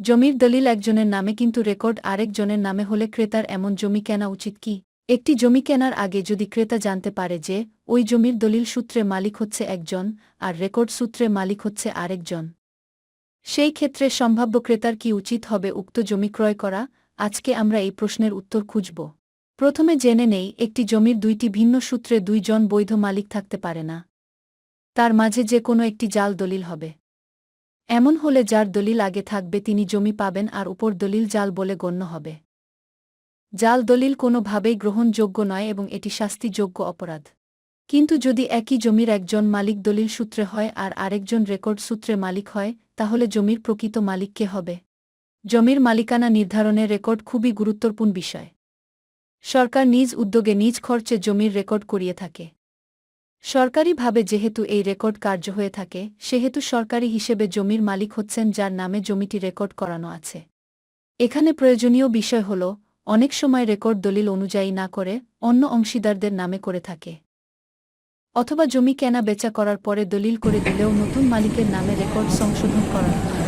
জমির দলিল একজনের নামে কিন্তু রেকর্ড আরেকজনের নামে হলে ক্রেতার এমন জমি কেনা উচিত কি? একটি জমি কেনার আগে যদি ক্রেতা জানতে পারে যে, ওই জমির দলিল সূত্রে মালিক হচ্ছে একজন, আর রেকর্ড সূত্রে মালিক হচ্ছে আরেকজন। সেই ক্ষেত্রে সম্ভাব্য ক্রেতার কি উচিত হবে উক্ত জমি ক্রয় করা? আজকে আমরা এই প্রশ্নের উত্তর খুঁজব। প্রথমে জেনে নেই, একটি জমির দুইটি ভিন্ন সূত্রে দুইজন বৈধ মালিক থাকতে পারে না। তার মাঝে যে কোনো একটি জাল দলিল হবে। এমন হলে যার দলিল আগে থাকবে তিনি জমি পাবেন আর উপর দলিল জাল বলে গণ্য হবে। জাল দলিল কোনোভাবেই গ্রহণযোগ্য নয় এবং এটি শাস্তিযোগ্য অপরাধ। কিন্তু যদি একই জমির একজন মালিক দলিল সূত্রে হয় আর আরেকজন রেকর্ড সূত্রে মালিক হয়, তাহলে জমির প্রকৃত মালিককে হবে? জমির মালিকানা নির্ধারণে রেকর্ড খুবই গুরুত্বপূর্ণ বিষয়। সরকার নিজ উদ্যোগে নিজ খরচে জমির রেকর্ড করিয়ে থাকে। সরকারিভাবে যেহেতু এই রেকর্ড কার্য হয়ে থাকে, সেহেতু সরকারি হিসেবে জমির মালিক হচ্ছেন যার নামে জমিটি রেকর্ড করানো আছে। এখানে প্রয়োজনীয় বিষয় হল, অনেক সময় রেকর্ড দলিল অনুযায়ী না করে অন্য অংশীদারদের নামে করে থাকে। অথবা জমি কেনা বেচা করার পরে দলিল করে দিলেও নতুন মালিকের নামে রেকর্ড সংশোধন করানো হয়,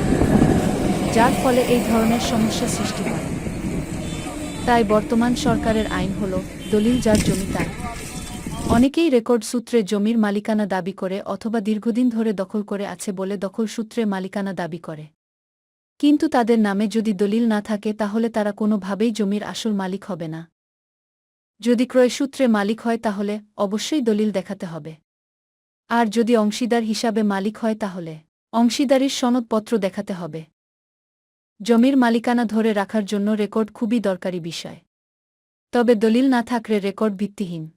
যার ফলে এই ধরনের সমস্যা সৃষ্টি হয়। তাই বর্তমান সরকারের আইন হল, দলিল যার জমি তার অনেকেই রেকর্ড সূত্রে জমির মালিকানা দাবি করে অথবা দীর্ঘদিন ধরে দখল করে আছে বলে দখল সূত্রে মালিকানা দাবি করে। কিন্তু তাদের নামে যদি দলিল না থাকে তাহলে তারা কোনোভাবেই জমির আসল মালিক হবে না। যদি ক্রয়সূত্রে মালিক হয় তাহলে অবশ্যই দলিল দেখাতে হবে। আর যদি অংশীদার হিসাবে মালিক হয় তাহলে অংশীদারির সনদপত্র দেখাতে হবে। জমির মালিকানা ধরে রাখার জন্য রেকর্ড খুবই দরকারি বিষয়। তবে দলিল না থাকলে রেকর্ড ভিত্তিহীন।